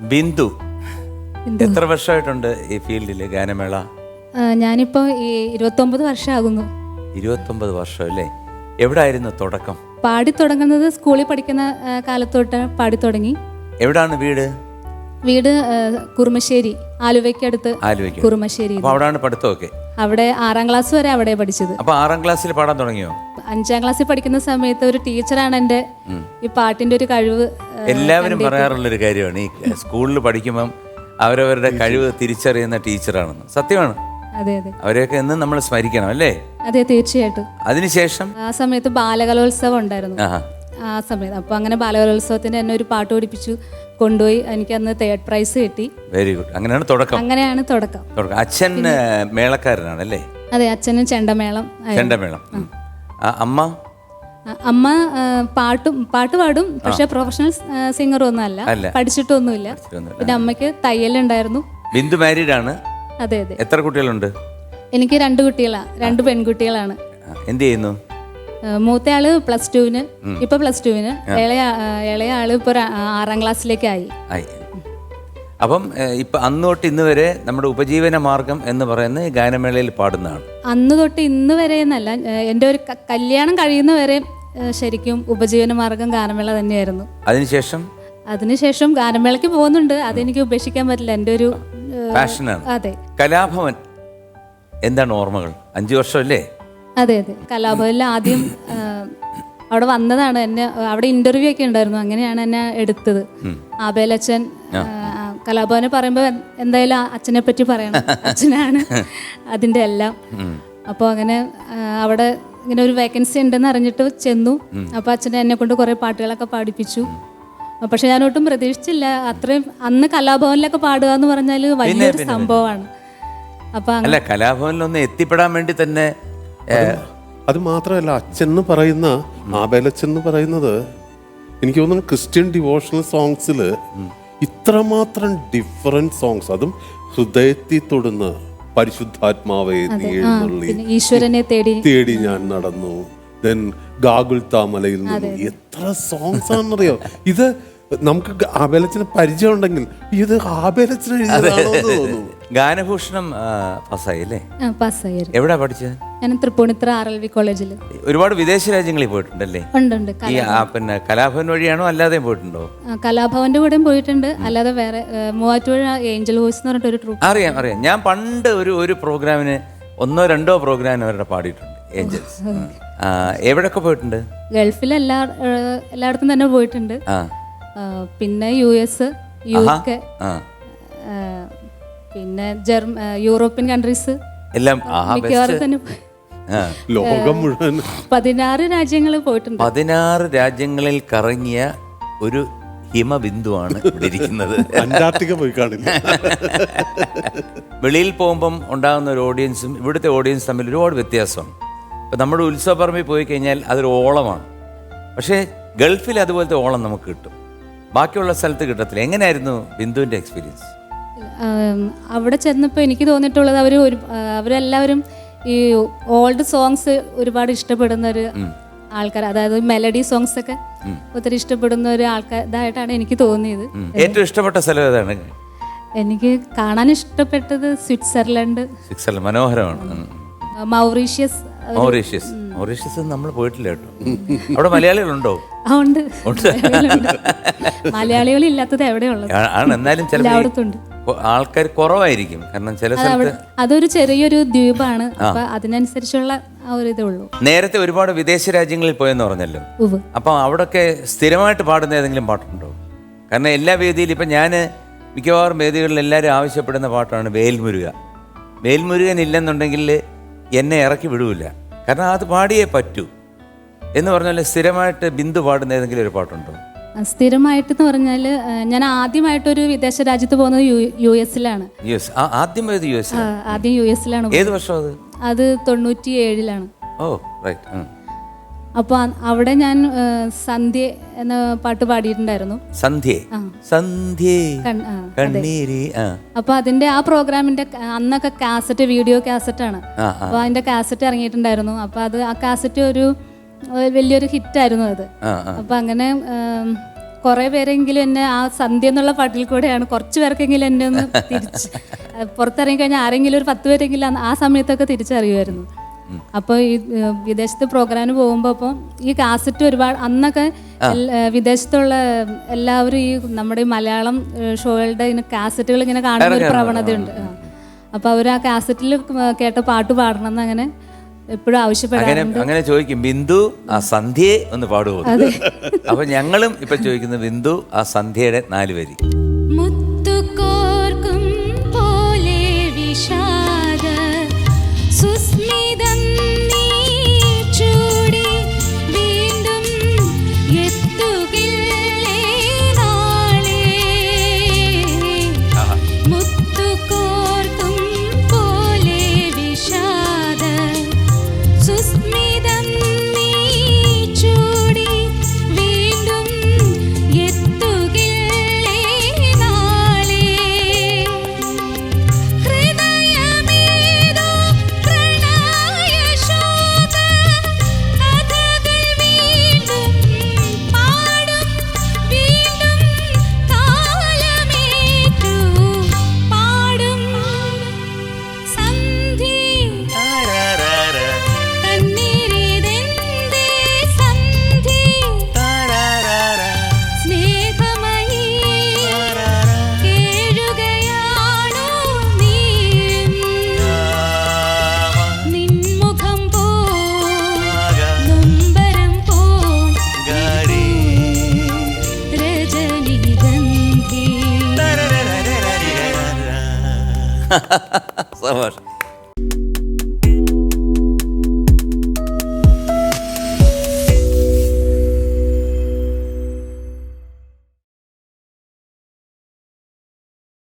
ബിന്ദു. എത്ര വർഷമായിട്ടുണ്ട് ഈ ഫീൽഡിൽ ഗാനമേള? ഞാനിപ്പോ ഈ ഇരുപത്തൊമ്പത് വർഷമാകുന്നു. ഇരുപത്തൊമ്പത് വർഷം അല്ലേ എവിടായിരുന്നു തുടക്കം? പാടി തുടങ്ങുന്നത് സ്കൂളിൽ പഠിക്കുന്ന കാലത്തോട്ട് പാടി തുടങ്ങി. എവിടാണ് വീട്? വീട് കുറുമശ്ശേരി ആലുവയ്ക്കടുത്ത് ആലുവയ്ക്ക്. കുറുമശ്ശേരി. അവിടാണ് പഠിത്തമൊക്കെ. അവിടെ ആറാം ക്ലാസ് വരെ അവിടെ പഠിച്ചത്. അപ്പൊ ആറാം ക്ലാസ്സിൽ പാടാൻ തുടങ്ങിയോ? അഞ്ചാം ക്ലാസ്സിൽ പഠിക്കുന്ന സമയത്ത് ഒരു ടീച്ചറാണ് എന്റെ ഈ പാട്ടിന്റെ ഒരു കഴിവ് എല്ലാവരും പറയാറുള്ള ഒരു കാര്യമാണ് ഈ സ്കൂളിൽ പഠിക്കുമ്പം അവരവരുടെ കഴിവ് തിരിച്ചറിയുന്ന ടീച്ചറാണെന്ന്. സത്യമാണ്. അതെ അതെ. അവരെയൊക്കെ എന്നും നമ്മൾ സ്മരിക്കണം അല്ലേ? അതെ തീർച്ചയായിട്ടും. അതിനുശേഷം? ആ സമയത്ത് ബാലകലോത്സവം ഉണ്ടായിരുന്നു. ആ സമയത്ത്. അപ്പോൾ അങ്ങനെ ബാലകലോത്സവത്തിന്റെ എന്നെ ഒരു പാട്ട് പഠിപ്പിച്ചു കൊണ്ടുപോയി. എനിക്ക് അന്ന് തേർഡ് പ്രൈസ് കിട്ടി. വെരി ഗുഡ് അങ്ങനെയാണ് തുടക്കം. അങ്ങനെയാണ് തുടക്കം. തുടക്കം. അച്ഛൻ മേളക്കാരനാണ് അല്ലേ അതെ അച്ഛനും ചെണ്ടമേളം. ചെണ്ടമേളം. അമ്മ? അമ്മ പാട്ടും പാട്ട് പാടും. പക്ഷെ പ്രൊഫഷണൽ സിംഗർ ഒന്നും അല്ല. പഠിച്ചിട്ടൊന്നുമില്ല. പിന്നെ അമ്മയ്ക്ക് തയ്യലുണ്ടായിരുന്നു. ബിന്ദു മാരീഡ് ആണ്. അതെ അതെ. എത്ര കുട്ടികളുണ്ട്? എനിക്ക് രണ്ട് കുട്ടികളാണ് രണ്ട് പെൺകുട്ടികളാണ്. എന്ത് ചെയ്യുന്നു? ആ, മൂത്ത ആൾ പ്ലസ് ടുവിന് ഇപ്പൊ പ്ലസ് ടുവിന്. ഇളയ ഇളയ ആൾ ഇപ്പൊ ആറാം ക്ലാസ്സിലേക്ക് ആയി. അപ്പം ഇപ്പൊ അന്ന് തൊട്ട് ഇന്ന് വരെ നമ്മുടെ ഉപജീവന മാർഗം എന്ന് പറയുന്നത് ഗാനമേളയിൽ പാടുന്നതാണ്. അന്ന് തൊട്ട് ഇന്ന് വരെ എന്നല്ല എന്റെ എന്റെ ഒരു കല്യാണം കഴിയുന്ന വരെ ശരിക്കും ഉപജീവന മാർഗം ഗാനമേള തന്നെയായിരുന്നു. അതിനുശേഷം? അതിനുശേഷം ഗാനമേളയ്ക്ക് പോകുന്നുണ്ട്. അതെനിക്ക് ഉപേക്ഷിക്കാൻ പറ്റില്ല. എന്റെ ഒരു പാഷനാണ് അതെ. കലാഭവൻ. എന്താണ് ഓർമ്മകൾ? അഞ്ചു വർഷമല്ലേ? അതെ അതെ. കലാഭവനിൽ ആദ്യം അവിടെ വന്നതാണ് എന്നെ അവിടെ ഇന്റർവ്യൂ ഒക്കെ ഉണ്ടായിരുന്നു. അങ്ങനെയാണ് എന്നെ എടുത്തത്. ആബേലച്ഛൻ കലാഭവനെ പറയുമ്പോൾ എന്തായാലും അച്ഛനെ പറ്റി പറയണം. അച്ഛനാണ് അതിന്റെ എല്ലാം. അപ്പോൾ അങ്ങനെ അവിടെ ഇങ്ങനെ ഒരു വേക്കൻസി ഉണ്ടെന്ന് അറിഞ്ഞിട്ട് ചെന്നു. അപ്പോൾ അച്ഛനെ എന്നെ കൊണ്ട് കുറേ പാട്ടുകളൊക്കെ പാടിപ്പിച്ചു. പക്ഷെ ഞാൻ ഒട്ടും പ്രതീക്ഷിച്ചില്ല. അത്രയും അന്ന് കലാഭവനിലൊക്കെ പാടുക എന്ന് പറഞ്ഞാൽ വലിയൊരു സംഭവമാണ്. അപ്പൊ അല്ല കലാഭവനിലൊന്ന് എത്തിപ്പെടാൻ വേണ്ടി തന്നെ അത് മാത്രമല്ല അച്ഛൻ എന്ന് പറയുന്ന ആബേലച്ഛൻ എന്ന് പറയുന്നത് എനിക്ക് തോന്നുന്നു ക്രിസ്ത്യൻ ഡിവോഷണൽ സോങ്സിൽ ഇത്രമാത്രം ഡിഫറെന്റ് സോങ്സ് അതും ഹൃദയത്തിൽ തൊടുന്ന പരിശുദ്ധാത്മാവെ നീ എഴുന്നള്ളി. പിന്നെ ഈശ്വരനെ തേടി തേടി ഞാൻ നടന്നു. ദെൻ ഗാഗുൽ താമലയിൽ നിന്നും എത്ര സോങ്സ് ആണെന്നറിയോ? ഇത് നമുക്ക് ആബേലച്ചന് പരിചയം ഉണ്ടെങ്കിൽ ഇത് ആബേലച്ചന് എഴുതിയതാണോ എന്ന് തോന്നുന്നു. ഗാനഭൂഷണം പാസ്സായി അല്ലേ ആ, പാസ്സായിരുന്നു എവിടാ പഠിച്ചത്? ഞാൻ തൃപ്പൂണിത്തുറ ആർ എൽ വി കോളേജിൽ ഒരുപാട് വിദേശ രാജ്യങ്ങളിൽ പോയിട്ടുണ്ടല്ലേ? ഉണ്ട് ഈ ആ, പിന്നെ കലാഭവൻ വഴിയാണോ അല്ലാതെയും പോയിട്ടുണ്ടോ? ആ, കലാഭവന്റെ കൂടെയും പോയിട്ടുണ്ട്. അല്ലാതെ വേറെ മൂവാറ്റുപുഴ ഏഞ്ചൽ വോയിസ് എന്ന് പറഞ്ഞിട്ട് ഒരു ട്രൂപ്പ് അറിയാം അറിയാം. ഞാൻ പണ്ട് ഒരു ഒരു പ്രോഗ്രാമിന് ഒന്നോ രണ്ടോ പ്രോഗ്രാമിന് അവരുടെ പാടിയിട്ടുണ്ട് ഏഞ്ചൽസ്. ആ, എവിടെയൊക്കെ പോയിട്ടുണ്ട്? ഗൾഫിൽ എല്ലാ എല്ലായിടത്തും തന്നെ പോയിട്ടുണ്ട്. ആ, പിന്നെ യു എസ് യു കെ ആ. പിന്നെ ജർമ്മ യൂറോപ്യൻ കൺട്രീസ് എല്ലാം ആഹാ മിക്കവാറും ബെസ്റ്റ് തന്നെ ആ. ലോകം മുഴുവൻ. പതിനാറ് രാജ്യങ്ങളിൽ പോയിട്ടുണ്ട്. പതിനാറ് രാജ്യങ്ങളിൽ കറങ്ങിയ ഒരു ഹിമബിന്ദുവാണ് ഇവിടെ ഇരിക്കുന്നത്. അന്റാർട്ടിക്ക പോയി കാണില്ല. വെളിയിൽ പോകുമ്പം ഉണ്ടാകുന്ന ഒരു ഓഡിയൻസും ഇവിടുത്തെ ഓഡിയൻസ് തമ്മിൽ ഒരുപാട് വ്യത്യാസമാണ്. ഇപ്പം നമ്മുടെ ഉത്സവപ്പറമ്പിൽ പോയി കഴിഞ്ഞാൽ അതൊരു ഓളമാണ്. പക്ഷേ ഗൾഫിൽ അതുപോലത്തെ ഓളം നമുക്ക് കിട്ടും. ബാക്കിയുള്ള സ്ഥലത്ത് കിട്ടത്തില്ല. എങ്ങനെയായിരുന്നു ബിന്ദുവിന്റെ എക്സ്പീരിയൻസ് അവിടെ ചെന്നപ്പോൾ എനിക്ക് തോന്നിയിട്ടുള്ളത് അവർ ഒരു അവരെല്ലാവരും ഈ ഓൾഡ് സോങ്സ് ഒരുപാട് ഇഷ്ടപ്പെടുന്ന ഒരു ആൾക്കാർ അതായത് മെലഡി സോങ്സ് ഒക്കെ ഒത്തിരി ഇഷ്ടപ്പെടുന്ന ഒരു ആൾക്കാർ ഇതായിട്ടാണ് എനിക്ക് തോന്നിയത്. ഏറ്റവും ഇഷ്ടപ്പെട്ട സ്ഥലം ഏതാണ്? എനിക്ക് കാണാൻ ഇഷ്ടപ്പെട്ടത് സ്വിറ്റ്സർലൻഡ്. സ്വിറ്റ്സർലൻഡ് മനോഹരമാണ്. Mauritius Mauritius. മൗറീഷ്യസ് നമ്മൾ പോയിട്ടില്ല കേട്ടോ. അവിടെ മലയാളികളുണ്ടോ? ഉണ്ട്. മലയാളികൾ ഇല്ലാത്തത് എവിടെയുള്ളത് ആണ്. എന്നാലും ചില ആൾക്കാർ കുറവായിരിക്കും. കാരണം ചില സ്ഥലത്ത് അതൊരു ചെറിയൊരു ദ്വീപാണ്. അപ്പൊ അതിനനുസരിച്ചുള്ള ആ ഒരു ഇതേ ഉള്ളൂ. നേരത്തെ ഒരുപാട് വിദേശ രാജ്യങ്ങളിൽ പോയെന്ന് പറഞ്ഞല്ലോ. അപ്പൊ അവിടൊക്കെ സ്ഥിരമായിട്ട് പാടുന്ന ഏതെങ്കിലും പാട്ടുണ്ടോ? കാരണം എല്ലാ വേദിയിലും ഇപ്പൊ ഞാൻ മിക്കവാറും വേദികളിൽ എല്ലാവരും ആവശ്യപ്പെടുന്ന പാട്ടാണ് വേൽമുരുക. വേൽമുരുകൻ ഇല്ലെന്നുണ്ടെങ്കിൽ എന്നെ ഇറക്കി വിടൂല. കാരണം അത് പാടിയേ പറ്റൂ. എന്ന് പറഞ്ഞാൽ സ്ഥിരമായിട്ട് ബിന്ദു പാടുന്ന ഏതെങ്കിലും ഒരു പാട്ടുണ്ടോ? സ്ഥിരമായിട്ട് എന്ന് പറഞ്ഞാൽ ഞാൻ ആദ്യമായിട്ടൊരു വിദേശ രാജ്യത്ത് പോകുന്നത് യു എസിലാണ് ആദ്യം യു എസ് ആദ്യം യു എസിലാണ് ഏത് വർഷം അത്? അത് തൊണ്ണൂറ്റി ഏഴിലാണ് ഓ റൈറ്റ് അപ്പോൾ അവിടെ ഞാൻ സന്ധ്യ എന്ന പാട്ട് പാടിയിട്ടുണ്ടായിരുന്നു. സന്ധ്യ. സന്ധ്യ. കണ്ണീരി ആ. അതിന്റെ ആ പ്രോഗ്രാമിന്റെ അന്നൊക്കെ കാസറ്റ് വീഡിയോ കാസറ്റ് ആണ് അപ്പൊ അതിന്റെ കാസറ്റ് ഇറങ്ങിയിട്ടുണ്ടായിരുന്നു. അപ്പൊ അത് ആ കാസറ്റ് ഒരു വലിയൊരു ഹിറ്റ് ആയിരുന്നു അത്. ആ അങ്ങനെ കുറെ പേരെങ്കിലും എന്നെ ആ സന്ധ്യ എന്നുള്ള പാട്ടിൽ കൂടെയാണ്. കുറച്ച് പേർക്കെങ്കിലും എന്നെ ഒന്ന് തിരിച്ച് പുറത്തിറങ്ങി കഴിഞ്ഞാൽ ആരെങ്കിലും ഒരു പത്ത് പേരെങ്കിലും ആ സമയത്തൊക്കെ തിരിച്ചറിയുമായിരുന്നു. അപ്പോൾ ഈ വിദേശത്ത് പ്രോഗ്രാമിന് പോകുമ്പോൾ അപ്പോൾ ഈ കാസറ്റ് ഒരുപാട് അന്നൊക്കെ വിദേശത്തുള്ള എല്ലാവരും ഈ നമ്മുടെ ഈ മലയാളം ഷോകളുടെ ഇങ്ങനെ കാസറ്റുകൾ ഇങ്ങനെ കാണുന്ന ഒരു പ്രവണതയുണ്ട്. അപ്പോൾ അവർ ആ കാസറ്റിൽ കേട്ട പാട്ട് പാടണം എന്ന് അങ്ങനെ എപ്പോഴും അങ്ങനെ ആവശ്യപ്പെടാറുണ്ട്. അങ്ങനെ ചോദിക്കും ബിന്ദു ആ സന്ധ്യയെ ഒന്ന് പാടുമോ അപ്പൊ ഞങ്ങളും ഇപ്പൊ ചോദിക്കുന്നത് ബിന്ദു ആ സന്ധ്യയുടെ നാല് വരി. Savaş.